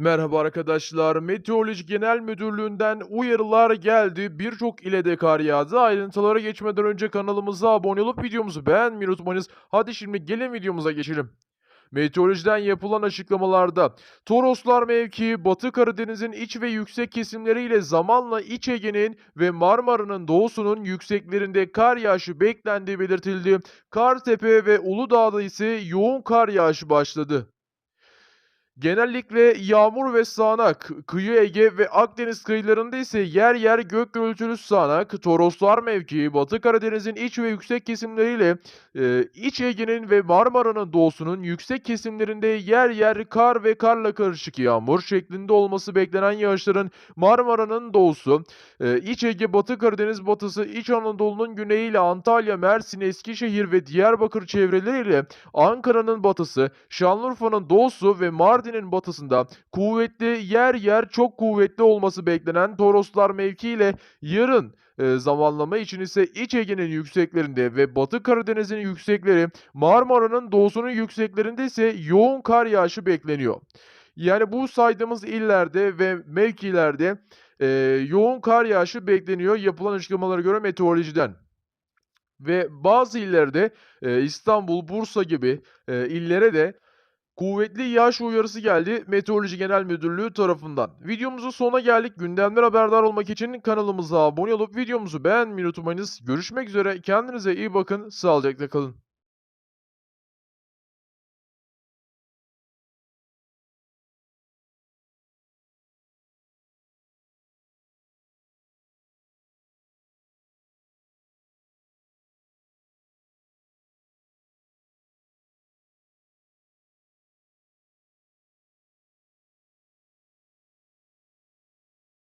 Merhaba arkadaşlar. Meteoroloji Genel Müdürlüğü'nden uyarılar geldi. Birçok ile de kar yağdı. Ayrıntılara geçmeden önce kanalımıza abone olup videomuzu beğenmeyi unutmayınız. Hadi şimdi gelin videomuza geçelim. Meteorolojiden yapılan açıklamalarda Toroslar mevkii Batı Karadeniz'in iç ve yüksek kesimleriyle zamanla İç Ege'nin ve Marmara'nın doğusunun yükseklerinde kar yağışı beklendiği belirtildi. Kartepe ve Uludağ'da ise yoğun kar yağışı başladı. Genellikle yağmur ve sağanak, kıyı Ege ve Akdeniz kıyılarında ise yer yer gök gürültülü sağanak, Toroslar mevkii, Batı Karadeniz'in iç ve yüksek kesimleriyle e, İç Ege'nin ve Marmara'nın doğusunun yüksek kesimlerinde yer yer kar ve karla karışık yağmur şeklinde olması beklenen yağışların Marmara'nın doğusu, e, İç Ege, Batı Karadeniz batısı, İç Anadolu'nun güneyiyle Antalya, Mersin, Eskişehir ve Diyarbakır çevreleriyle Ankara'nın batısı, Şanlıurfa'nın doğusu ve Mardin'in batısında kuvvetli yer yer çok kuvvetli olması beklenen Toroslar mevkiiyle yarın e, zamanlama için ise İç Ege'nin yükseklerinde ve Batı Karadeniz'in yüksekleri, Marmara'nın doğusunun yükseklerinde ise yoğun kar yağışı bekleniyor. Yani bu saydığımız illerde ve mevkilerde e, yoğun kar yağışı bekleniyor yapılan açıklamalara göre meteorolojiden. Ve bazı illerde e, İstanbul, Bursa gibi e, illere de Kuvvetli yağış uyarısı geldi Meteoroloji Genel Müdürlüğü tarafından. Videomuzun sonuna geldik. Gündemden haberdar olmak için kanalımıza abone olup videomuzu beğenmeyi unutmayınız. Görüşmek üzere. Kendinize iyi bakın. Sağlıcakla kalın.